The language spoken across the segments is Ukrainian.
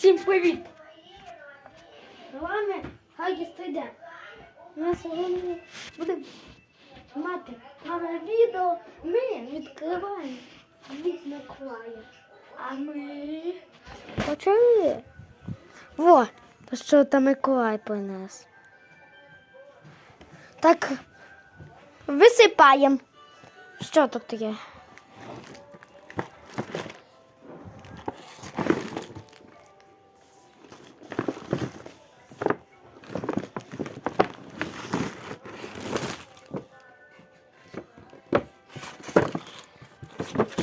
Всім привіт! З вами Хагі Стайден. Ми сьогодні будемо мати нове відео. Ми відкриваємо від Миколая. А ми почали. Во, то що там Миколай принес. Так, висипаємо. Що тут є?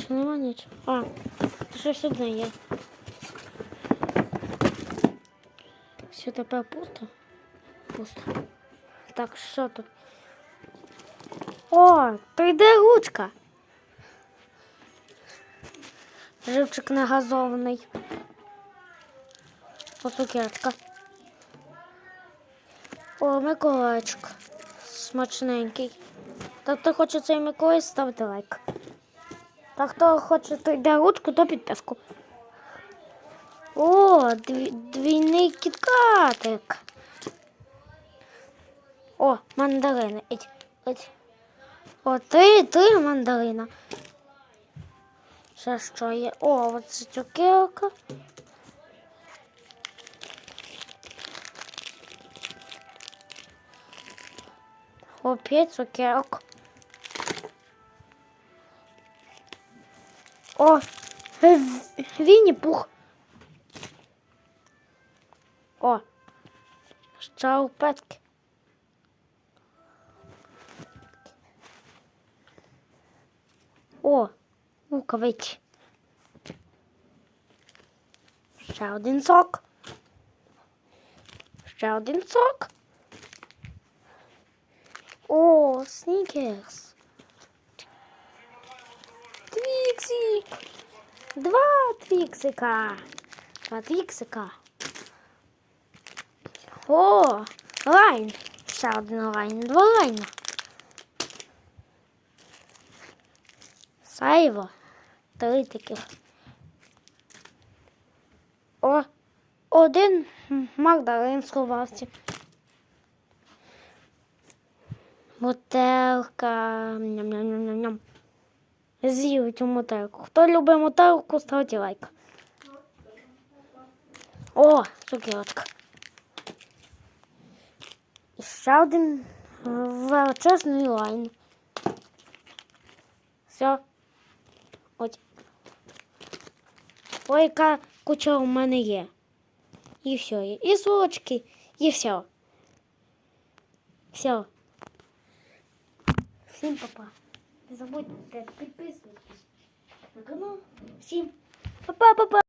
Чи нема нічого? А, то щось одне є. Все тепер пусто? Пусто. Так, що тут? О, то йде ручка. Живчик нагазований. О, цукерка. О, Миколаїчик. Смачненький. Так, хто хоче цей Миколай, ставте лайк. Та хто хоче, то йде ручку, то підписку. О, дві, двійний кіткатик. О, мандарини. Іть, іть. О, три, три мандарина. Ще що є? О, оце цукерка. О, цукерок. О, Вінні пух. О, шарпетки. О, рукавиці. Ще один сок. Ще один сок. О, снікерс. Твіксик. Два твіксика. Два твіксика. О, лайн. Ще один лайн. Два лайна. Сайво. Три таких. О, один Магдарин сховався. Мотелка. Ням-ням-ням-ням. З'їв цю мотелку. Хто любить мотелку, ставте лайк. О, цукерочка. І ще один величезний лайн. Все. Ось. Ой, яка куча у мене є. І все. І сорочки, і все. Все. Всім папа. Не забудьте підписуватись на канал. Всім па-па-па-па.